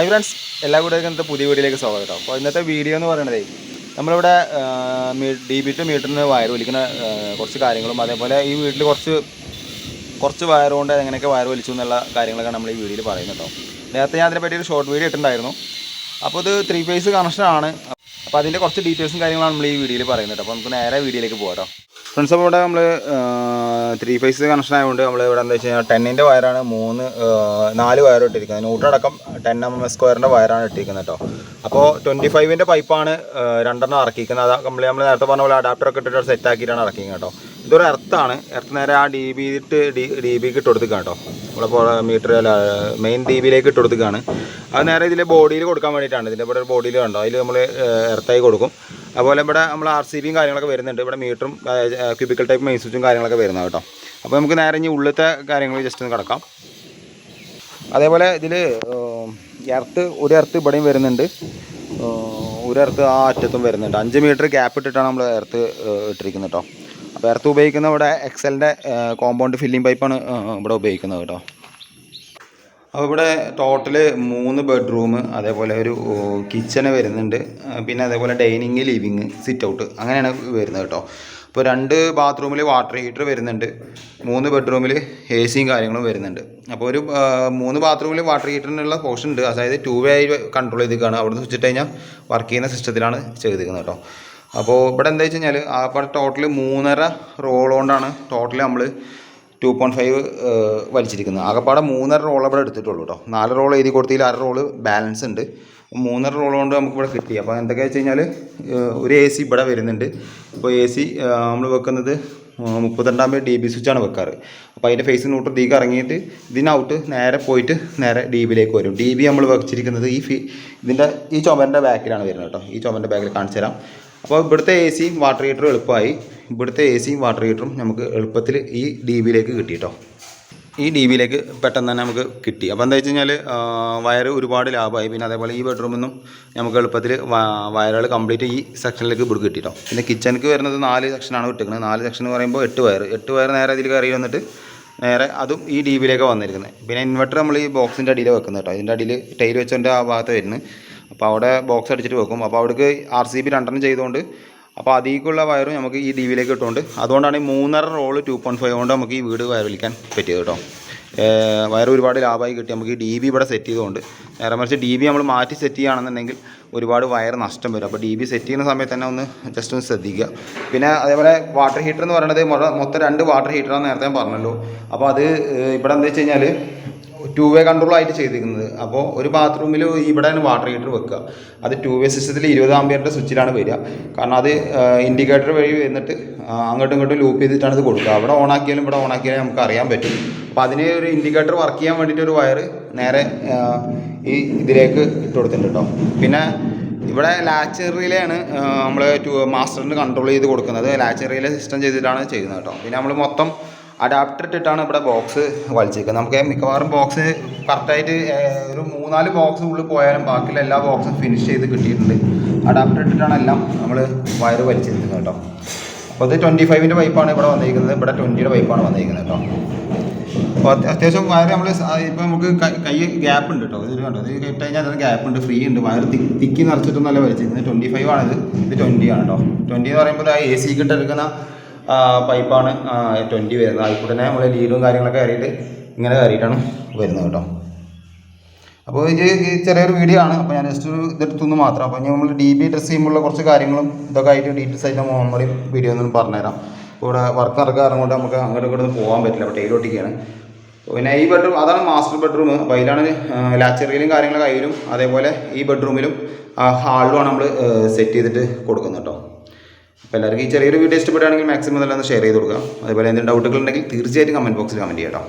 Hi friends എല്ലാ കൂടെയും ഇന്നത്തെ പുതിയ വീഡിയോയിലേക്ക് സ്വാഗതം കേട്ടോ. അപ്പോൾ ഇന്നത്തെ വീഡിയോ എന്ന് പറയുന്നത് നമ്മളിവിടെ ഡി ബി ടു മീറ്ററിന് വയർ വലിക്കുന്ന കുറച്ച് കാര്യങ്ങളും അതേപോലെ ഈ വീട്ടിൽ കുറച്ച് കുറച്ച് വയർ കൊണ്ട് എങ്ങനെയൊക്കെ വയർ വലിച്ചു എന്നുള്ള കാര്യങ്ങളൊക്കെ നമ്മൾ ഈ വീഡിയോയിൽ പറയുന്നത് കേട്ടോ. നേരത്തെ ഞാൻ അതിനെ ഒരു ഷോർട്ട് വീഡിയോ ഇട്ടിട്ടുണ്ടായിരുന്നു. അപ്പോൾ ഇത് ത്രീ ഫേസ് കണക്ഷനാണ് അപ്പോൾ അതിന്റെ കുറച്ച് ഡീറ്റെയിൽസും കാര്യങ്ങളാണ് നമ്മൾ ഈ വീഡിയോയിൽ പറയുന്നത് കേട്ടോ. അപ്പോൾ നമുക്ക് നേരെ വീഡിയോയിലേക്ക് പോകാം കേട്ടോ. ഫ്രണ്ട്സ് അപ്പോൾ ഇവിടെ നമ്മൾ ത്രീ ഫേസ് കണക്ഷൻ ആയതുകൊണ്ട് നമ്മൾ ഇവിടെ എന്താ വെച്ച് കഴിഞ്ഞാൽ ടെന്നിന്റെ വയറാണ് മൂന്ന് നാല് വയർ ഇട്ടിരിക്കുന്നത്. ന്യൂട്രടക്കം ടെൻ എം എം സ്ക്വയറിന്റെ വയറാണ് ഇട്ടിരിക്കുന്നത് കേട്ടോ അപ്പോൾ ട്വന്റി ഫൈവിന്റെ പൈപ്പാണ് രണ്ടെണ്ണം ഇറക്കിയിരിക്കുന്നത്. അത് നമ്മൾ നമ്മൾ നേരത്തെ പറഞ്ഞ പോലെ അഡാപ്റ്റർ ഒക്കെ ഇട്ടിട്ട് സെറ്റ് ആക്കിയിട്ടാണ് ഇറക്കിയത് കേട്ടോ ഇതൊരു എർത്താണ് എർത്ത് നേരെ ആ ഡി ബി ഇട്ട് ഡി ഡി ബിക്ക് ഇട്ട് കൊടുക്കുകയാണ് കേട്ടോ നമ്മളിപ്പോൾ മീറ്റർ അല്ല മെയിൻ ഡി ബിയിലേക്ക് ഇട്ട് കൊടുക്കുകയാണ് അത് നേരെ ഇതിലെ ബോഡിയിൽ കൊടുക്കാൻ വേണ്ടിയിട്ടാണ്. ഇതിന്റെ ഇവിടെ ഒരു ബോഡിയിൽ കണ്ടോ? അതിൽ നമ്മൾ എർത്തായി കൊടുക്കും. അതുപോലെ ഇവിടെ നമ്മൾ ആർ സി ബിയും കാര്യങ്ങളൊക്കെ വരുന്നുണ്ട്. ഇവിടെ മീറ്ററും ക്യൂബിക്കൽ ടൈപ്പ് മെയിൻ സ്വിച്ചും കാര്യങ്ങളൊക്കെ വരുന്നത് കേട്ടോ. അപ്പോൾ നമുക്ക് നേരെ ഇനി ഉള്ളിലത്തെ കാര്യങ്ങൾ ജസ്റ്റ് ഒന്ന് കിടക്കാം. അതേപോലെ ഇതിൽ എർത്ത് ഒരു എർത്ത് ഇവിടെയും വരുന്നുണ്ട്. ഒരു എർത്ത് ആ അറ്റത്തും വരുന്നുണ്ട്. അഞ്ച് മീറ്റർ ഗ്യാപ്പ് ഇട്ടിട്ടാണ് നമ്മൾ എർത്ത് ഇട്ടിരിക്കുന്നത് കേട്ടോ. അപ്പോൾ എർത്ത് ഉപയോഗിക്കുന്ന ഇവിടെ എക്സലിന്റെ കോമ്പൗണ്ട് ഫില്ലിംഗ് പൈപ്പാണ് ഇവിടെ ഉപയോഗിക്കുന്നത് കേട്ടോ. അപ്പോൾ ഇവിടെ ടോട്ടൽ മൂന്ന് ബെഡ്റൂം അതേപോലെ ഒരു കിച്ചണ് വരുന്നുണ്ട്. പിന്നെ അതേപോലെ ഡൈനിങ് ലിവിങ് സിറ്റ് ഔട്ട് അങ്ങനെയാണ് വരുന്നത് കേട്ടോ. അപ്പോൾ രണ്ട് ബാത്റൂമിൽ വാട്ടർ ഹീറ്റർ വരുന്നുണ്ട്. മൂന്ന് ബെഡ്റൂമിൽ എ സിയും കാര്യങ്ങളും വരുന്നുണ്ട്. അപ്പോൾ ഒരു മൂന്ന് ബാത്റൂമിൽ വാട്ടർ ഹീറ്ററിനുള്ള പോർഷൻ ഉണ്ട്. അതായത് ടു വേ ആയി കൺട്രോൾ ചെയ്തിരിക്കുകയാണ്. അവിടെ നിന്ന് വെച്ചിട്ട് കഴിഞ്ഞാൽ വർക്ക് ചെയ്യുന്ന സിസ്റ്റത്തിലാണ് ചെയ്തിരിക്കുന്നത് കേട്ടോ. അപ്പോൾ ഇവിടെ എന്താ വെച്ച് കഴിഞ്ഞാൽ ആ ടോട്ടൽ മൂന്നര റോൾ കൊണ്ടാണ് ടോട്ടൽ നമ്മൾ ടു പോയിന്റ് ഫൈവ് വലിച്ചിരിക്കുന്നത് ആകെപ്പാടെ മൂന്നര റോൾ ഇവിടെ എടുത്തിട്ടുള്ളൂ കേട്ടോ നാല് റോൾ എഴുതി കൊടുത്തതിൽ അര റോൾ ബാലൻസ് ഉണ്ട്. മൂന്നര റോൾ കൊണ്ട് നമുക്ക് ഇവിടെ കിട്ടി. അപ്പോൾ എന്തൊക്കെയാ വെച്ച് കഴിഞ്ഞാൽ ഒരു എ സി ഇവിടെ വരുന്നുണ്ട്. ഇപ്പോൾ എ സി നമ്മൾ വെക്കുന്നത് മുപ്പത്തിരണ്ടാം ഡി ബി സ്വിച്ചാണ് വെക്കാറ്. അപ്പോൾ അതിന്റെ ഫേസ് ന്യൂട്രൽ ദീക്ക് ഇറങ്ങിയിട്ട് ഇതിനൗട്ട് നേരെ പോയിട്ട് നേരെ ഡി ബിയിലേക്ക് വരും. ഡി ബി നമ്മൾ വെച്ചിരിക്കുന്നത് ഈ ഫി ഇതിന്റെ ഈ ചുമരിന്റെ ബാക്കിലാണ് വരുന്നത് കേട്ടോ ഈ ചുമരിന്റെ ബാക്കിൽ കാണിച്ചു തരാം അപ്പോൾ ഇവിടുത്തെ എ സിയും വാട്ടർ ഹീറ്റർ എളുപ്പമായി. ഇവിടുത്തെ എ സിയും വാട്ടർ ഹീറ്ററും നമുക്ക് എളുപ്പത്തിൽ ഈ ഡി ബിയിലേക്ക് കിട്ടി കേട്ടോ ഈ ഡി ബിയിലേക്ക് പെട്ടെന്ന് തന്നെ നമുക്ക് കിട്ടി. അപ്പോൾ എന്താ വെച്ച് കഴിഞ്ഞാൽ വയർ ഒരുപാട് ലാഭമായി. പിന്നെ അതേപോലെ ഈ ബെഡ്റൂമിൽ നിന്നും നമുക്ക് എളുപ്പത്തിൽ വയറുകൾ കംപ്ലീറ്റ് ഈ സെക്ഷനിലേക്ക് ഇവിടെ കിട്ടിയിട്ടോ പിന്നെ കിച്ചണിക്ക് വരുന്നത് നാല് സെക്ഷനാണ് വിട്ടിരിക്കുന്നത് നാല് സെക്ഷൻ എന്ന് പറയുമ്പോൾ എട്ട് വയർ എട്ട് വയർ നേരെ ഇതിൽ കയറി വന്നിട്ട് നേരെ അതും ഈ ഡി ബിയിലേക്ക് വന്നിരിക്കുന്നത്. പിന്നെ ഇൻവെർട്ടർ നമ്മൾ ഈ ബോക്സിന്റെ അടിയിൽ വെക്കുന്നത് കേട്ടോ ഇതിന്റെ അടിയിൽ ടൈൽ വെച്ചതിന്റെ ആ ഭാഗത്ത് വരുന്നത്. അപ്പോൾ അവിടെ ബോക്സ് അടിച്ചിട്ട് വെക്കും. അപ്പോൾ അവിടേക്ക് ആർ സി ബി രണ്ടെണ്ണം ചെയ്തുകൊണ്ട് അപ്പോൾ അതിലേക്കുള്ള വയറും നമുക്ക് ഈ ഡി വിയിലേക്ക് ഇട്ടുകൊണ്ട് അതുകൊണ്ടാണ് ഈ മൂന്നര റോൾ ടു പോയിന്റ് ഫൈവ് കൊണ്ട് നമുക്ക് ഈ വീട് വയർ വലിക്കാൻ പറ്റിയത് കേട്ടോ. വയർ ഒരുപാട് ലാഭമായി കിട്ടി. നമുക്ക് ഈ ഡി ബി ഇവിടെ സെറ്റ് ചെയ്തുകൊണ്ട് നേരെ മറിച്ച് ഡി ബി നമ്മൾ മാറ്റി സെറ്റ് ചെയ്യുകയാണെന്നുണ്ടെങ്കിൽ ഒരുപാട് വയർ നഷ്ടം വരും. അപ്പോൾ ഡി ബി സെറ്റ് ചെയ്യുന്ന സമയത്ത് തന്നെ ഒന്ന് ജസ്റ്റ് ഒന്ന് ശ്രദ്ധിക്കുക. പിന്നെ അതേപോലെ വാട്ടർ ഹീറ്റർ എന്ന് പറയുന്നത് മൊത്തം രണ്ട് വാട്ടർ ഹീറ്ററാണ് നേരത്തെ പറഞ്ഞല്ലോ. അപ്പോൾ അത് ഇവിടെ എന്താ വെച്ച് കഴിഞ്ഞാൽ ടു വേ കൺട്രോൾ ആയിട്ട് ചെയ്തിരിക്കുന്നത്. അപ്പോൾ ഒരു ബാത്റൂമിൽ ഇവിടെയാണ് വാട്ടർ ഹീറ്റർ വെക്കുക. അത് ടു വേ സിസ്റ്റത്തിൽ ഇരുപത് ആംബിയറിന്റെ സ്വിച്ചിലാണ് വരിക. കാരണം അത് ഇൻഡിക്കേറ്റർ വഴി വന്നിട്ട് അങ്ങോട്ടും ഇങ്ങോട്ടും ലൂപ്പ് ചെയ്തിട്ടാണ് ഇത് കൊടുക്കുക. അവിടെ ഓൺ ആക്കിയാലും ഇവിടെ ഓൺ ആക്കിയാലും നമുക്ക് അറിയാൻ പറ്റും. അപ്പോൾ അതിന് ഒരു ഇൻഡിക്കേറ്റർ വർക്ക് ചെയ്യാൻ വേണ്ടിയിട്ട് ഒരു വയർ നേരെ ഈ ഇതിലേക്ക് ഇട്ട് കൊടുത്തിട്ടുണ്ട് കേട്ടോ പിന്നെ ഇവിടെ ലാച്ചറിയിലാണ് നമ്മൾ മാസ്റ്ററിന് കൺട്രോൾ ചെയ്ത് കൊടുക്കുന്നത്. ലാച്ചറിയിലെ സിസ്റ്റം ചെയ്തിട്ടാണ് ചെയ്യുന്നത് കേട്ടോ പിന്നെ നമ്മൾ മൊത്തം അഡാപ്റ്റർ ഇട്ടിട്ടാണ് ഇവിടെ ബോക്സ് വലിച്ചേക്കുന്നത്. നമുക്ക് മിക്കവാറും ബോക്സ് കറക്റ്റായിട്ട് ഒരു മൂന്നാൽ ബോക്സ് ഉള്ളിൽ പോയാലും ബാക്കിയുള്ള എല്ലാ ബോക്സും ഫിനിഷ് ചെയ്ത് കിട്ടിയിട്ടുണ്ട്. അഡാപ്റ്റർ ഇട്ടിട്ടാണ് എല്ലാം നമ്മൾ വയർ വലിച്ചിരിക്കുന്നത് കേട്ടോ. അപ്പോൾ ഇത് ട്വന്റി ഫൈവിന്റെ പൈപ്പാണ് ഇവിടെ വന്നിരിക്കുന്നത്. ഇവിടെ ട്വന്റിയുടെ പൈപ്പാണ് വന്നിരിക്കുന്നത് കേട്ടോ. അപ്പോൾ അത്യ- അത്യാവശ്യം വയർ നമ്മൾ ഇപ്പോൾ നമുക്ക് കൈ- ഗ്യാപ്പ് ഉണ്ട് കേട്ടോ. ഇത് കണ്ടോ? ഇത് ഇട്ട് കഴിഞ്ഞാൽ അതിന് ഗ്യാപ്പ് ഉണ്ട് ഫ്രീ ഉണ്ട്. വയർ തിക്കി നിറച്ചിട്ടൊന്നും നല്ല വലിച്ചിരിക്കുന്നത് ട്വന്റി ഫൈവ് ആണിത്. ഇത് ട്വന്റി ആണ് കേട്ടോ. ട്വന്റി എന്ന് പറയുമ്പോൾ ആ എ സി കിട്ടെടുക്കുന്ന പൈപ്പാണ് ട്വന്റി വരുന്നത്. അതിൽ തന്നെ നമ്മൾ ലീഡും കാര്യങ്ങളൊക്കെ കയറിയിട്ട് ഇങ്ങനെ കയറിയിട്ടാണ് വരുന്നത് കേട്ടോ. അപ്പോൾ ഇത് ചെറിയൊരു വീഡിയോ ആണ്. അപ്പോൾ ഞാൻ ജസ്റ്റ് ഒരു ഇതെടുത്തുനിന്ന് മാത്രം. അപ്പോൾ നമ്മൾ ഡി ബി ഡ്രസ് ചെയ്യുമ്പോഴുള്ള കുറച്ച് കാര്യങ്ങളും ഇതൊക്കെ ആയിട്ട് ഡീറ്റെയിൽസ് ആയിട്ട് നമ്മൾ വീഡിയോ ഒന്നും പറഞ്ഞുതരാം. ഇവിടെ വർക്ക് നടക്കാറ് കൊണ്ട് നമുക്ക് അങ്ങോട്ട് ഇങ്ങോട്ട് പോകാൻ പറ്റില്ല. അപ്പോൾ ടൈൽ ഒട്ടിക്കുകയാണ് പിന്നെ ഈ ബെഡ്റൂം അതാണ് മാസ്റ്റർ ബെഡ്റൂം അപ്പോൾ അതിലാണ് ലാച്ചറിയിലും കാര്യങ്ങളൊക്കെ കയ്യിലും അതേപോലെ ഈ ബെഡ്റൂമിലും ഹാളിലുമാണ് നമ്മൾ സെറ്റ് ചെയ്തിട്ട് കൊടുക്കുന്നത് കേട്ടോ. അപ്പോൾ എല്ലാവർക്കും ഈ ചെറിയൊരു വീഡിയോ ഇഷ്ടപ്പെടുകയാണെങ്കിൽ മാക്സിമം എല്ലാം ഷെയർ ചെയ്ത് കൊടുക്കുക. അതുപോലെ എന്തെങ്കിലും ഡൗട്ടുകൾ ഉണ്ടെങ്കിൽ തീർച്ചയായിട്ടും കമന്റ് ബോക്സിൽ കമന്റ് ചെയ്യാം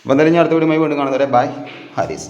അപ്പോൾ എന്തായാലും ഞാൻ അടുത്ത വീഡിയോ വീണ്ടും കാണുന്നവരെ ബൈ ഹാരിസ്